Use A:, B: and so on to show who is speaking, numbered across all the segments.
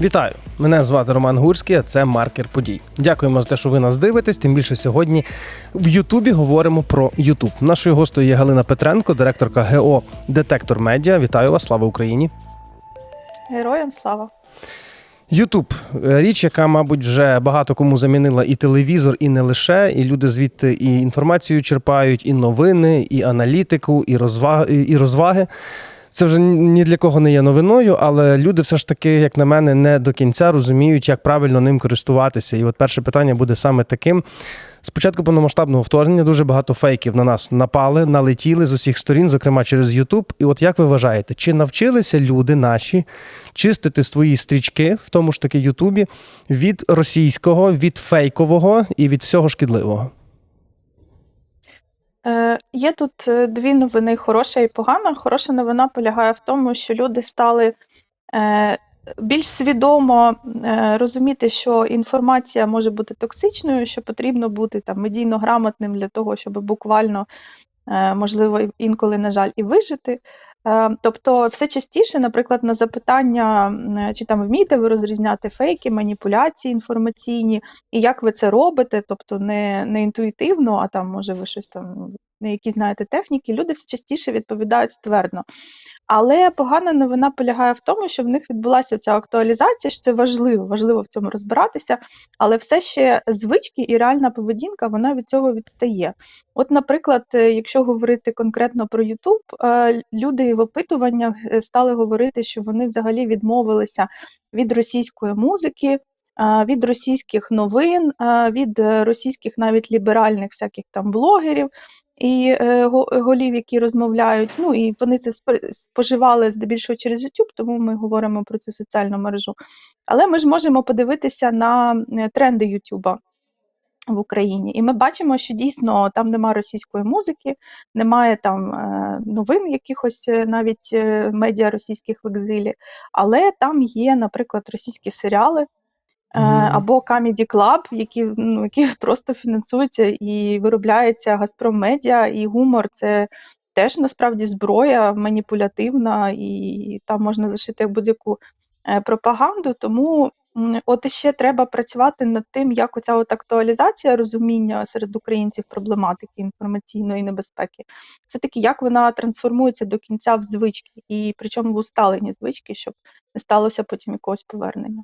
A: Вітаю! Мене звати Роман Гурський, а це маркер подій. Дякуємо за те, що ви нас дивитесь. Тим більше сьогодні в Ютубі говоримо про Ютуб. Нашою гостею є Галина Петренко, директорка ГО Детектор Медіа. Вітаю вас! Слава Україні!
B: Героям слава.
A: Ютуб річ, яка, мабуть, вже багато кому замінила і телевізор, і не лише. І люди звідти і інформацію черпають, і новини, і аналітику, і розваги, і розваги. Це вже ні для кого не є новиною, але люди все ж таки, як на мене, не до кінця розуміють, як правильно ним користуватися. І от перше питання буде саме таким. Спочатку повномасштабного вторгнення дуже багато фейків на нас напали, налетіли з усіх сторін, зокрема через Ютуб. І от як ви вважаєте, чи навчилися люди наші чистити свої стрічки в тому ж таки Ютубі від російського, від фейкового і від всього шкідливого?
B: Е, Є тут е, дві новини: хороша і погана. Хороша новина полягає в тому, що люди стали е, більш свідомо розуміти, що інформація може бути токсичною, що потрібно бути там медійно грамотним для того, щоб буквально, можливо, інколи, на жаль, і вижити. Е, Тобто, все частіше, наприклад, на запитання, е, чи там вмієте ви розрізняти фейки, маніпуляції інформаційні, і як ви це робите, тобто не, не інтуїтивно, а там, може, ви щось там, які знаєте техніки, люди все частіше відповідають ствердно. Але погана новина полягає в тому, що в них відбулася ця актуалізація, що це важливо, важливо в цьому розбиратися, але все ще звички і реальна поведінка вона від цього відстає. От, наприклад, е, якщо говорити конкретно про YouTube, е, люди в опитуваннях е, стали говорити, що вони взагалі відмовилися від російської музики. Від російських новин, від російських навіть ліберальних всяких там блогерів і е, голів, які розмовляють. Ну і вони це спо- споживали здебільшого через YouTube, тому ми говоримо про цю соціальну мережу. Але ми ж можемо подивитися на е, тренди YouTube в Україні, і ми бачимо, що дійсно там немає російської музики, немає там е, новин якихось навіть медіа російських в екзилі, але там є, наприклад, російські серіали. Е. Або Comedy Club, які, ну, які просто фінансуються і виробляється Газпром Медіа, і гумор це теж насправді зброя маніпулятивна, і там можна зашити будь-яку е, пропаганду. Тому от іще треба працювати над тим, як оця от актуалізація розуміння серед українців проблематики інформаційної небезпеки, все-таки як вона трансформується до кінця в звички, і причому в усталені звички, щоб не сталося потім якогось повернення.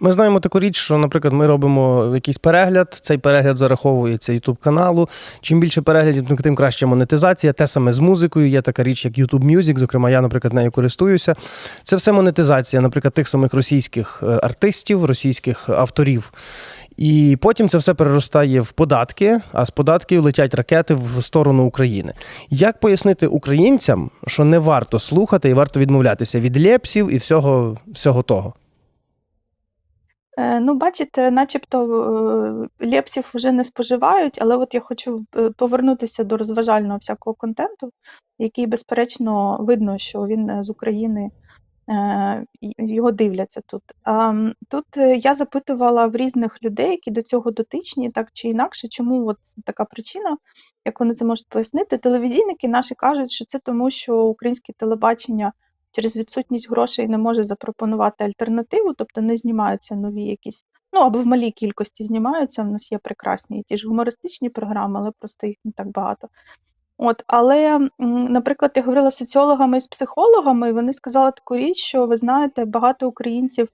A: Ми знаємо таку річ, що, наприклад, ми робимо якийсь перегляд, цей перегляд зараховується YouTube каналу. Чим більше переглядів, ну, тим краще монетизація. Те саме з музикою. Є така річ, як YouTube Music, зокрема, я, наприклад, нею користуюся. Це все монетизація, наприклад, тих самих російських е, артистів, російських авторів. І потім це все переростає в податки, а з податків летять ракети в сторону України. Як пояснити українцям, що не варто слухати і варто відмовлятися від лепсів і всього, всього того?
B: Е, Ну, бачите, начебто е, лепсів вже не споживають, але от я хочу е, повернутися до розважального всякого контенту, який, безперечно, видно, що він з України його дивляться тут. Тут я запитувала в різних людей, які до цього дотичні, так чи інакше, чому от така причина, як вони це можуть пояснити. Телевізійники наші кажуть, що це тому, що українське телебачення через відсутність грошей не може запропонувати альтернативу, тобто не знімаються нові якісь, ну або в малій кількості знімаються. У нас є прекрасні ті ж гумористичні програми, але просто їх не так багато. От, але, наприклад, я говорила з соціологами і з психологами, і вони сказали таку річ, що ви знаєте, багато українців,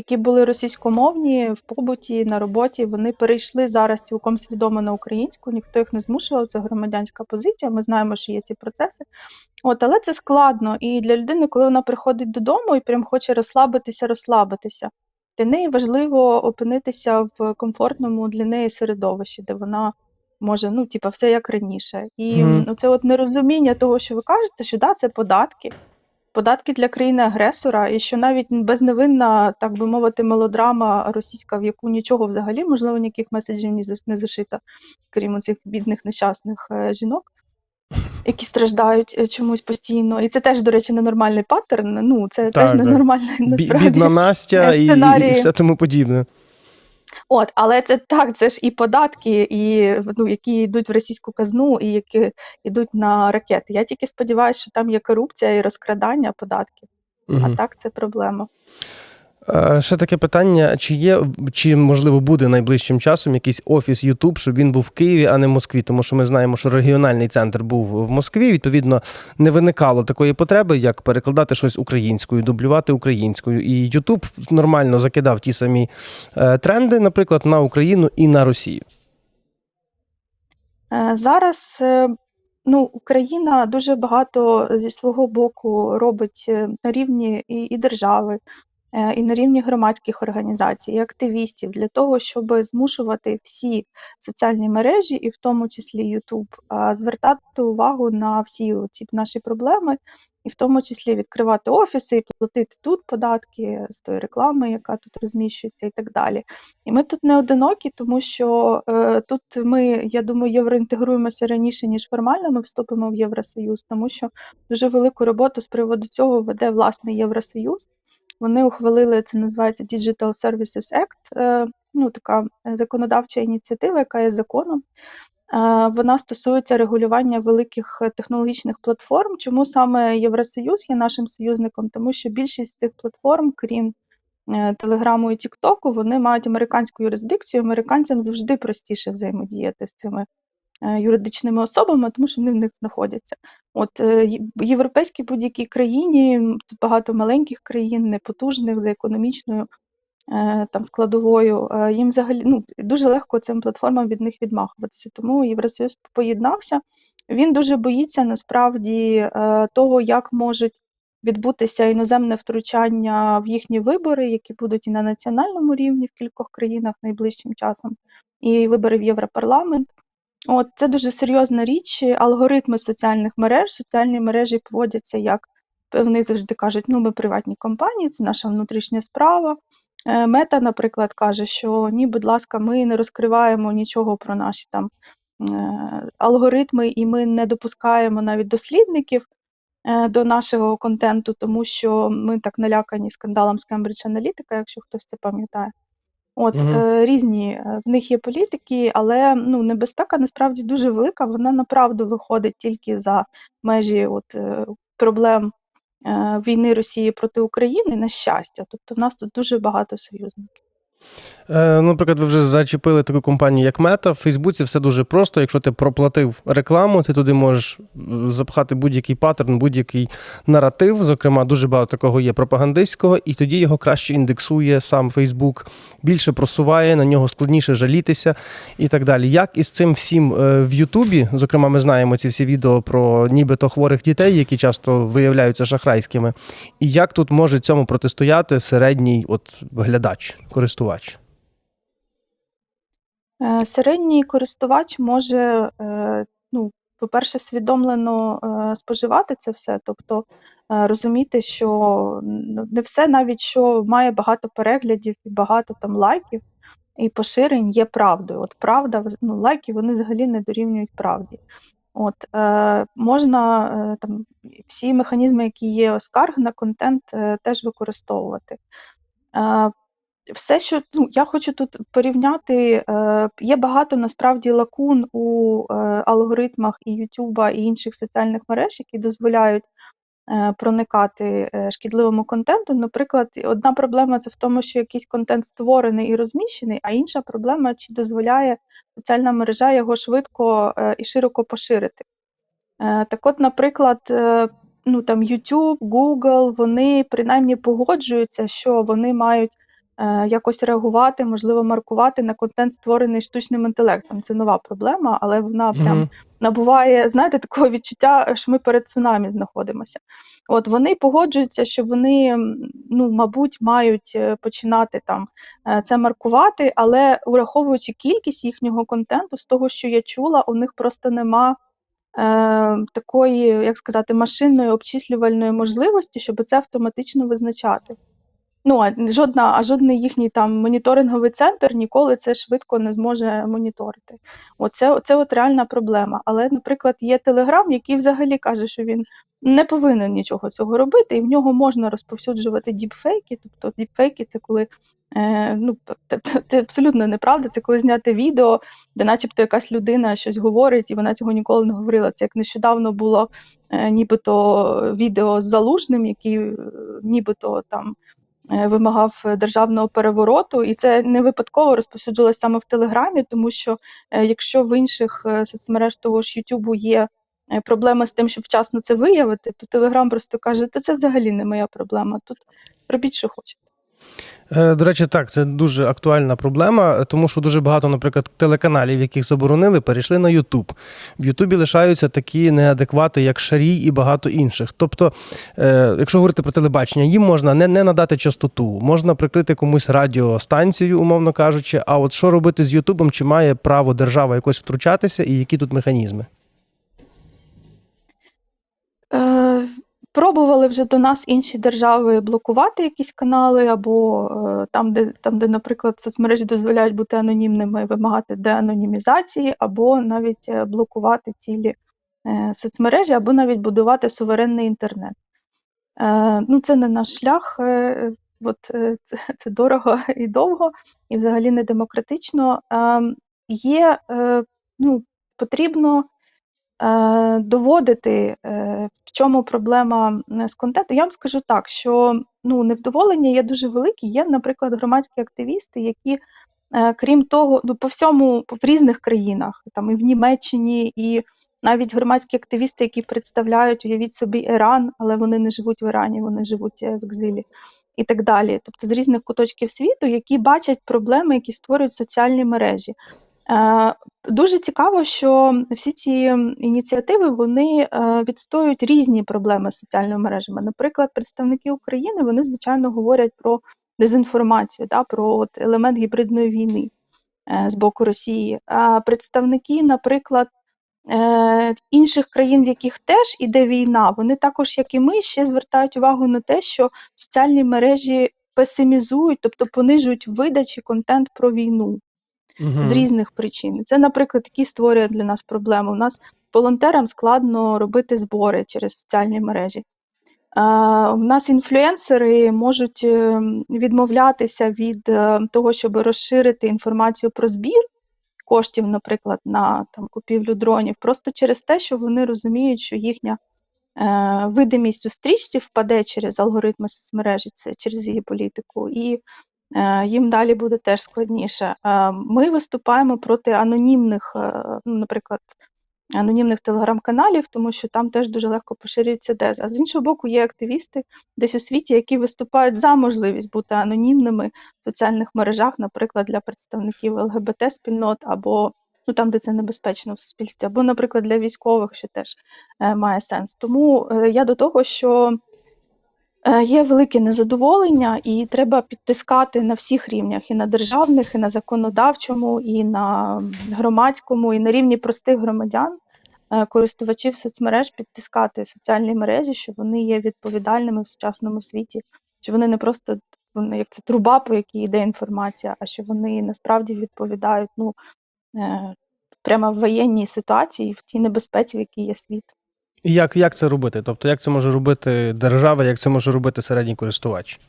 B: які були російськомовні в побуті, на роботі, вони перейшли зараз цілком свідомо на українську, ніхто їх не змушував, це громадянська позиція. Ми знаємо, що є ці процеси. От, але це складно. І для людини, коли вона приходить додому і прям хоче розслабитися, розслабитися, для неї важливо опинитися в комфортному для неї середовищі, де вона може, ну, типа, все як раніше. І
A: Мгм.
B: ну, це от нерозуміння того, що ви кажете, що да, це податки. Податки для країни-агресора, і що навіть безневинна, так би мовити, мелодрама російська, в яку нічого взагалі, можливо, ніяких меседжів не зашито, крім цих бідних нещасних е, жінок, які страждають е, чомусь постійно. І це теж, до речі, ненормальний паттерн. Ну, це
A: Так,
B: теж ненормальний.
A: Бідна Настя і, і, і все тому подібне.
B: От, але це так, це ж і податки, і ну, які йдуть в російську казну, і які йдуть на ракети. Я тільки сподіваюся, що там є корупція і розкрадання податків.
A: Угу.
B: А так це проблема.
A: Е, Ще таке питання: чи є, чи можливо буде найближчим часом якийсь офіс YouTube, щоб він був в Києві, а не в Москві? Тому що ми знаємо, що регіональний центр був в Москві. Відповідно, не виникало такої потреби, як перекладати щось українською, дублювати українською. І YouTube нормально закидав ті самі е, тренди, наприклад, на Україну і на Росію.
B: Е, Зараз ну, Україна дуже багато зі свого боку робить на рівні і, і держави, і на рівні громадських організацій, і активістів для того, щоб змушувати всі соціальні мережі, і в тому числі YouTube, звертати увагу на всі ці наші проблеми, і в тому числі відкривати офіси і платити тут податки з тої реклами, яка тут розміщується, і так далі. І ми тут не одинокі, тому що е, тут ми, я думаю, євроінтегруємося раніше, ніж формально ми вступимо в Євросоюз, тому що дуже велику роботу з приводу цього веде власне Євросоюз. Вони ухвалили це називається Digital Services Act, е, ну така законодавча ініціатива, яка є законом. Вона стосується регулювання великих е, технологічних платформ. Чому саме Євросоюз є нашим союзником? Тому що більшість цих платформ, крім е, Телеграму і Тіктоку, вони мають американську юрисдикцію. Американцям завжди простіше взаємодіяти з цими е, юридичними особами, тому що вони в них знаходяться. От європейській будь-якій країні, багато маленьких країн, непотужних за економічною там складовою, е, їм взагалі ну, дуже легко цим платформам від них відмахуватися. Тому Євросоюз поєднався. Він дуже боїться насправді е, того, як можуть відбутися іноземне втручання в їхні вибори, які будуть і на національному рівні в кількох країнах найближчим часом, і вибори в Європарламент. От це дуже серйозна річ. Алгоритми соціальних мереж, соціальні мережі поводяться як вони завжди кажуть, ну ми приватні компанії, це наша внутрішня справа. Е, Мета, наприклад, каже, що ні, будь ласка, ми не розкриваємо нічого про наші там е, алгоритми, і ми не допускаємо навіть дослідників е, до нашого контенту, тому що ми так налякані скандалом з Cambridge Analytica, якщо хтось це пам'ятає. От е, різні в них є політики, але ну небезпека насправді дуже велика. Вона направду виходить тільки за межі от проблем війни Росії проти України, на щастя. Тобто в нас тут дуже багато союзників.
A: Е, ну, Наприклад, ви вже зачепили таку компанію, як Мета. В Фейсбуці все дуже просто. Якщо ти проплатив рекламу, ти туди можеш запхати будь-який паттерн, будь-який наратив. Зокрема, дуже багато такого є пропагандистського, і тоді його краще індексує сам Фейсбук, більше просуває, на нього складніше жалітися і так далі. Як із цим всім е, в Ютубі, зокрема, ми знаємо ці всі відео про нібито хворих дітей, які часто виявляються шахрайськими. І як тут може цьому протистояти середній от глядач, користувач?
B: Е, Середній користувач може, е, ну, по-перше, свідомлено е, споживати це все, тобто розуміти, що ну, не все навіть що має багато переглядів і багато там лайків і поширень є правдою. От правда, ну, лайки вони взагалі не дорівнюють правді. От е, можна е, там всі механізми, які є скарг на контент, е, теж використовувати. Е, все, що ну, я хочу тут порівняти, е, є багато насправді лакун у е, алгоритмах і Ютуба і інших соціальних мереж, які дозволяють е, проникати е, шкідливому контенту. Наприклад, одна проблема це в тому, що якийсь контент створений і розміщений, а інша проблема, чи дозволяє соціальна мережа його швидко е, і широко поширити. Е, Так от, наприклад, ну там YouTube, Google, вони принаймні погоджуються, що вони мають якось реагувати, можливо, маркувати на контент, створений штучним інтелектом. Це нова проблема, але вона прям
A: Мгм.
B: набуває, знаєте, такого відчуття, що ми перед цунамі знаходимося. От вони погоджуються, що вони, ну, мабуть, мають е, починати там е, це маркувати, але враховуючи кількість їхнього контенту, з того, що я чула, у них просто нема е, такої, як сказати, машинної обчислювальної можливості, щоб це автоматично визначати. Ну, а жодна, а жодний їхній там моніторинговий центр ніколи це швидко не зможе моніторити. Оце, це от реальна проблема. Але, наприклад, є Телеграм, який взагалі каже, що він не повинен нічого цього робити, і в нього можна розповсюджувати діпфейки. Тобто діпфейки це коли е, ну, це абсолютно неправда, це коли зняти відео, де начебто якась людина щось говорить, і вона цього ніколи не говорила. Це як нещодавно було е, нібито відео з залужним, який е, нібито там вимагав е, державного перевороту, і це не випадково розповсюджилось саме в Телеграмі, тому що е, якщо в інших е, соцмереж того ж Ютубу є проблема з тим, щоб вчасно це виявити, то Телеграм просто каже, та це взагалі не моя проблема. Тут робіть, що хочете.
A: Е, До речі, так, це дуже актуальна проблема, тому що дуже багато, наприклад, телеканалів, яких заборонили, перейшли на Ютуб. В Ютубі лишаються такі неадеквати, як Шарій і багато інших. Тобто, е, якщо говорити про телебачення, їм можна не, не надати частоту, можна прикрити комусь радіостанцію, умовно кажучи. А от що робити з Ютубом, чи має право держава якось втручатися, і які тут механізми?
B: Пробували вже до нас інші держави блокувати якісь канали, або е, там, де, там, де, наприклад, соцмережі дозволяють бути анонімними, вимагати деанонімізації, або навіть е, блокувати цілі е, соцмережі, або навіть будувати суверенний інтернет. Ну, це не наш шлях. От це, дорого і довго, і взагалі не демократично. Е, Є, ну, потрібно доводити, е, в чому проблема е, з контентом. Я вам скажу так, що ну, невдоволення є дуже великі. Є, наприклад, громадські активісти, які, е, крім того, ну, по всьому в різних країнах, там і в Німеччині, і навіть громадські активісти, які представляють, уявіть собі, Іран, але вони не живуть в Ірані, вони живуть е, в екзилі. І так далі, тобто з різних куточків світу, які бачать проблеми, які створюють соціальні мережі. Е, Дуже цікаво, що всі ці ініціативи вони е, відстоюють різні проблеми з соціальними мережами. Наприклад, представники України вони звичайно говорять про дезінформацію, да, про от елемент гібридної війни е, з боку Росії. А представники, наприклад, інших країн, в яких теж іде війна, вони також, як і ми, ще звертають увагу на те, що соціальні мережі песимізують, тобто понижують видачі контент про війну з різних причин. Це, наприклад, які створює для нас проблеми. У нас волонтерам складно робити збори через соціальні мережі. У нас інфлюенсери можуть е, відмовлятися від е, того, щоб розширити інформацію про збір коштів, наприклад, на там, купівлю дронів, просто через те, що вони розуміють, що їхня е, видимість у стрічці впаде через алгоритми соцмережі, це через її політику, і їм далі буде теж складніше. Е, Ми виступаємо проти анонімних, е, ну, наприклад, анонімних телеграм-каналів, тому що там теж дуже легко поширюється дез. А з іншого боку, є активісти десь у світі, які виступають за можливість бути анонімними в соціальних мережах, наприклад, для представників ЛГБТ-спільнот або ну там, де це небезпечно в суспільстві, або, наприклад, для військових, що теж е, має сенс. Тому е, я до того, що е, є велике незадоволення, і треба підтискати на всіх рівнях: і на державних, і на законодавчому, і на громадському, і на рівні простих громадян, е, користувачів соцмереж, підтискати соціальні мережі, що вони є відповідальними в сучасному світі, що вони не просто вони як це труба, по якій йде інформація, а що вони насправді відповідають ну, е, прямо в воєнній ситуації, в тій небезпеці, в якій є світ.
A: І як, як це робити? Тобто, як це може робити держава, як це може робити середній користувач?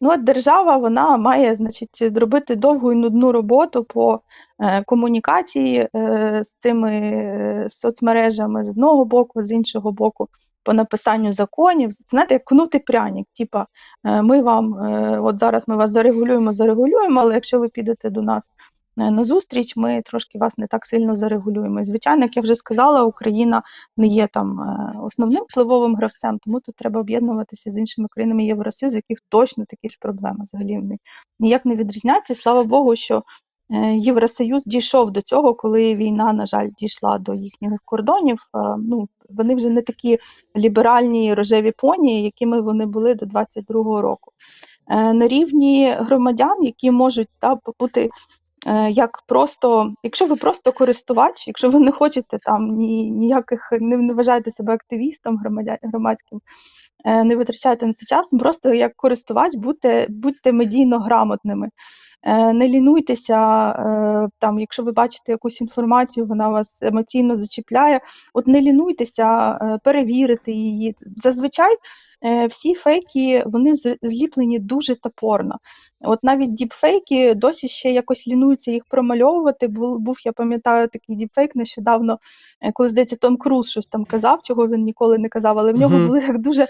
B: Ну, от держава вона має, значить, робити довгу і нудну роботу по е, комунікації е, з цими е, соцмережами з одного боку, з іншого боку, по написанню законів. Знаєте, як кнути пряник. Типа, е, ми вам, е, от зараз ми вас зарегулюємо, зарегулюємо, але якщо ви підете до нас е, на зустріч, ми трошки вас не так сильно зарегулюємо. І, звичайно, як я вже сказала, Україна не є там е, основним впливовим гравцем, тому тут треба об'єднуватися з іншими країнами Євросоюзу, яких точно такі ж проблеми взагалі ніяк не відрізняються. І Слава Богу, що е, Євросоюз дійшов до цього, коли війна, на жаль, дійшла до їхніх кордонів. Ну вони вже не такі ліберальні рожеві поні, якими вони були до 22-го року. На рівні громадян, які можуть та, бути як просто, якщо ви просто користувач, якщо ви не хочете там ні, ніяких, не, не вважаєте себе активістом громадя, громадським, е, не витрачайте на це час, просто як користувач будьте, будьте медійно грамотними. Е, Не лінуйтеся, е, там, якщо ви бачите якусь інформацію, вона вас емоційно зачіпляє. От не лінуйтеся е, перевірити її. Зазвичай всі фейки вони зліплені дуже топорно. От навіть діпфейки досі ще якось лінуються їх промальовувати. Був, я пам'ятаю, такий діпфейк нещодавно, коли здається, Том Круз щось там казав, чого він ніколи не казав, але в нього
A: Мгм.
B: були як дуже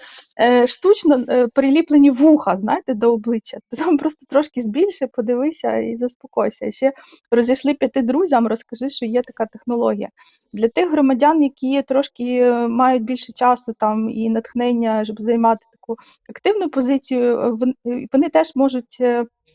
B: штучно приліплені вуха, знаєте, до обличчя. Там просто трошки збільши, подивися і заспокойся. Ще розійшли п'яти друзям, розкажи, що є така технологія. Для тих громадян, які трошки е, мають більше часу там і натхнення, щоб займати таку активну позицію, е, е, вони теж можуть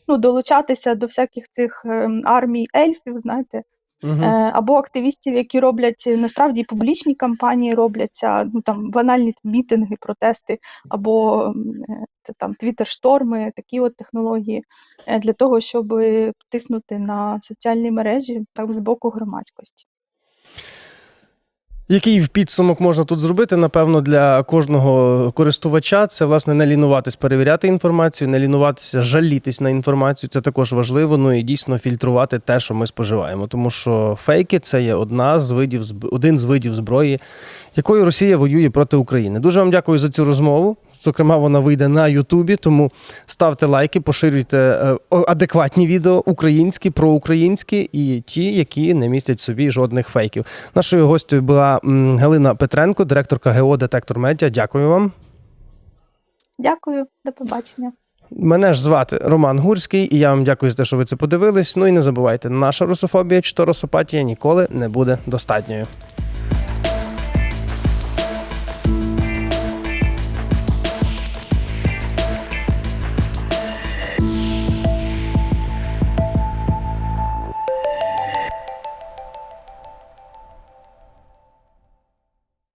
B: ну, долучатися до всяких цих е, армій ельфів, знаєте, Е, або активістів, які роблять е, насправді публічні кампанії, робляться ну там банальні мітинги, протести, або е, це там твіттер-шторми, такі от технології для того, щоб тиснути на соціальні мережі так з боку громадськості.
A: Який підсумок можна тут зробити? Напевно, для кожного користувача це власне не лінуватись, перевіряти інформацію, не лінуватися, жалітись на інформацію. Це також важливо. Ну і дійсно фільтрувати те, що ми споживаємо. Тому що фейки це є одна з видів один з видів зброї, якою Росія воює проти України. Дуже вам дякую за цю розмову. Зокрема, вона вийде на Ютубі, тому ставте лайки, поширюйте е, адекватні відео, українські, проукраїнські і ті, які не містять в собі жодних фейків. Нашою гостю була Галина Петренко, директорка ГЕО Детектор Медіа. Дякую вам.
B: Дякую, до побачення.
A: Мене ж звати Роман Гурський, і я вам дякую за те, що ви це подивились. Ну і не забувайте, наша русофобія чи то русопатія ніколи не буде достатньою.